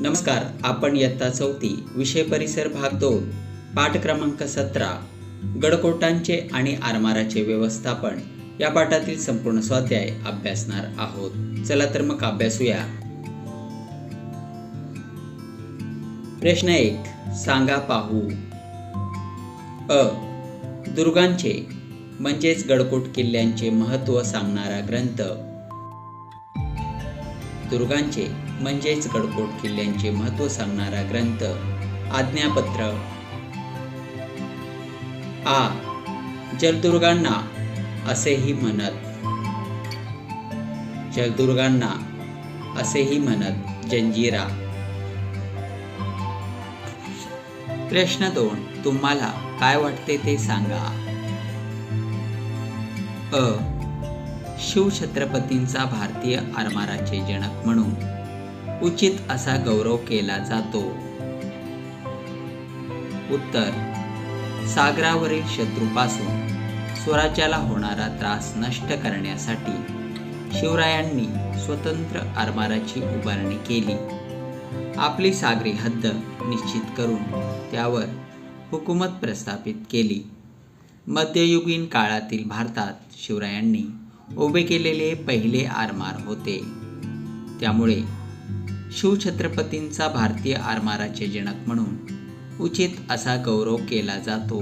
नमस्कार आपण इयत्ता चौथी विषय परिसर भाग दोन पाठ क्रमांक सतरा गडकोटांचे आणि आरमाराचे व्यवस्थापन. या पाठातील संपूर्ण स्वाध्याय अभ्यासणार आहोत. चला तर मग अभ्यासूया. प्रश्न एक सांगा पाहू. अ दुर्गांचे म्हणजेच गडकोट किल्ल्यांचे महत्त्व सांगणारा ग्रंथ. दुर्गांचे म्हणजेच गडकोट किल्ल्यांचे महत्त्व सांगणारा ग्रंथ आज्ञापत्र. आ. जलदुर्गांना असेही म्हणत. जलदुर्गांना असेही म्हणत जंजिरा. प्रश्न दोन. तुम्हाला काय वाटते ते सांगा. अ. शिवछत्रपतींचा भारतीय आरमाराचे जनक म्हणून. उचित असा गौरव केला जातो. उत्तर सागरावरील शत्रूपासून स्वराज्याला होणारा त्रास नष्ट करण्यासाठी शिवरायांनी स्वतंत्र आरमाराची उभारणी केली. आपली सागरी हद्द निश्चित करून त्यावर हुकूमत प्रस्थापित केली. मध्ययुगीन काळातील भारतात शिवरायांनी उभे केलेले पहिले आरमार होते. त्यामुळे शिवछत्रपतींचा भारतीय आरमाराचे जनक म्हणून उचित असा गौरव केला जातो.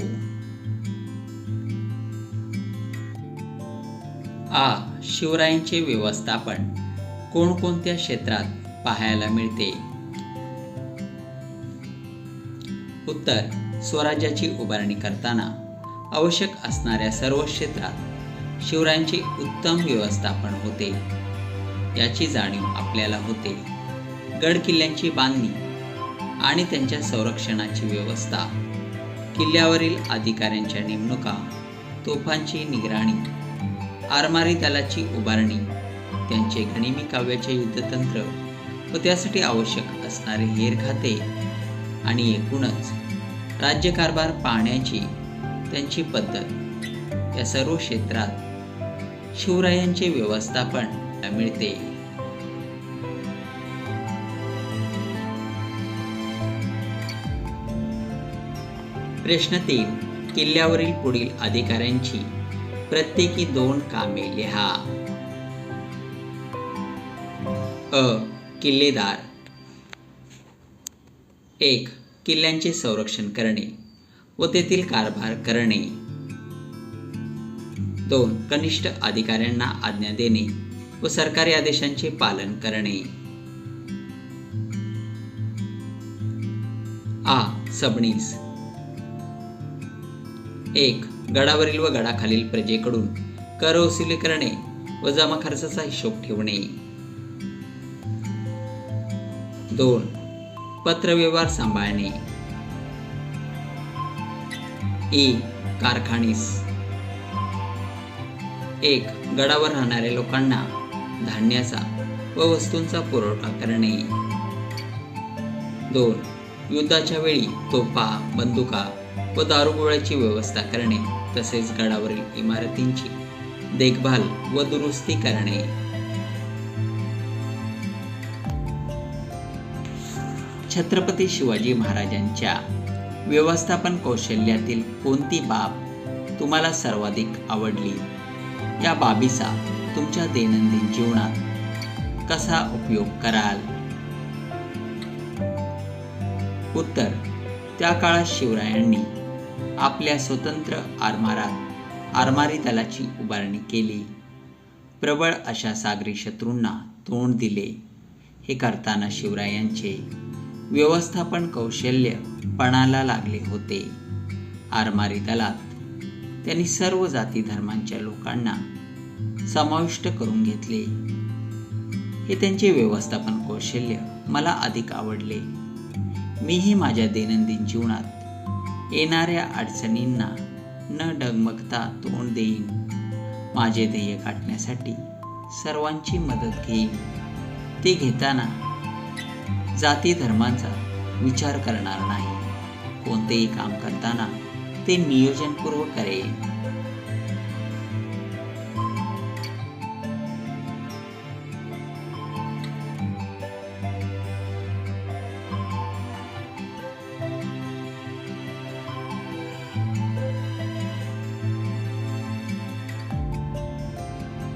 आ. शिवरायांचे व्यवस्थापन कोणकोणत्या क्षेत्रात पाहायला मिळते? उत्तर. स्वराज्याची उभारणी करताना आवश्यक असणाऱ्या सर्व क्षेत्रात शिवरायांचे उत्तम व्यवस्थापन होते. याची जाणीव आपल्याला होते. गडकिल्ल्यांची बांधणी आणि त्यांच्या संरक्षणाची व्यवस्था. किल्ल्यावरील अधिकाऱ्यांच्या नेमणुका तोफांची निगराणी आरमारी दलाची उभारणी त्यांचे गणिमी काव्याचे युद्धतंत्र व त्यासाठी आवश्यक असणारे हेर खाते आणि एकूणच राज्यकारभार पाहण्याची त्यांची पद्धत. या सर्व क्षेत्रात शिवरायांचे व्यवस्थापन मिळते प्रश्न तीन. किल्ल्यावरील पुढील अधिकाऱ्यांची प्रत्येकी दोन कामे लिहा. अ. किल्लेदार. एक. किल्ल्यांचे संरक्षण करणे व तेथील कारभार करणे. दोन. कनिष्ठ अधिकाऱ्यांना आज्ञा देणे व सरकारी आदेशांचे पालन करणे. आ. सबणीस एक गडावरील व गडाखालील प्रजेकडून कर वसुली करणे व जमा खर्चाचा हिशोब ठेवणे. दोन पत्रव्यवहार सांभाळणे. ई कारखानीस. एक गडावर राहणाऱ्या लोकांना धान्याचा व वस्तूंचा पुरवठा करणे. दोन युद्धाच्या वेळी तोफा बंदुका व दारुगोळ्याची व्यवस्था करणे तसेच गडावरील इमारतींची देखभाल व दुरुस्ती करणे. छत्रपती शिवाजी महाराजांच्या व्यवस्थापन कौशल्यातील कोणती बाब तुम्हाला सर्वाधिक आवडली? या बाबीचा तुमच्या दैनंदिन जीवनात कसा उपयोग कराल? उत्तर त्या काळात शिवरायांनी आपल्या स्वतंत्र आरमारात आरमारी दलाची उभारणी केली. प्रबळ अशा सागरी शत्रूंना तोंड दिले. हे करताना शिवरायांचे व्यवस्थापन कौशल्य पणाला लागले होते. आरमारी दलात त्यांनी सर्व जाती धर्मांच्या लोकांना समाविष्ट करून घेतले. हे त्यांचे व्यवस्थापन कौशल्य मला अधिक आवडले. मीही माझ्या दैनंदिन जीवनात येणाऱ्या अडचणींना न डगमगता तोंड देईन. माझे ध्येय गाठण्यासाठी सर्वांची मदत घेईन. ते घेताना जाती धर्माचा विचार करणार नाही. कोणतेही काम करताना ते नियोजनपूर्वक करेन.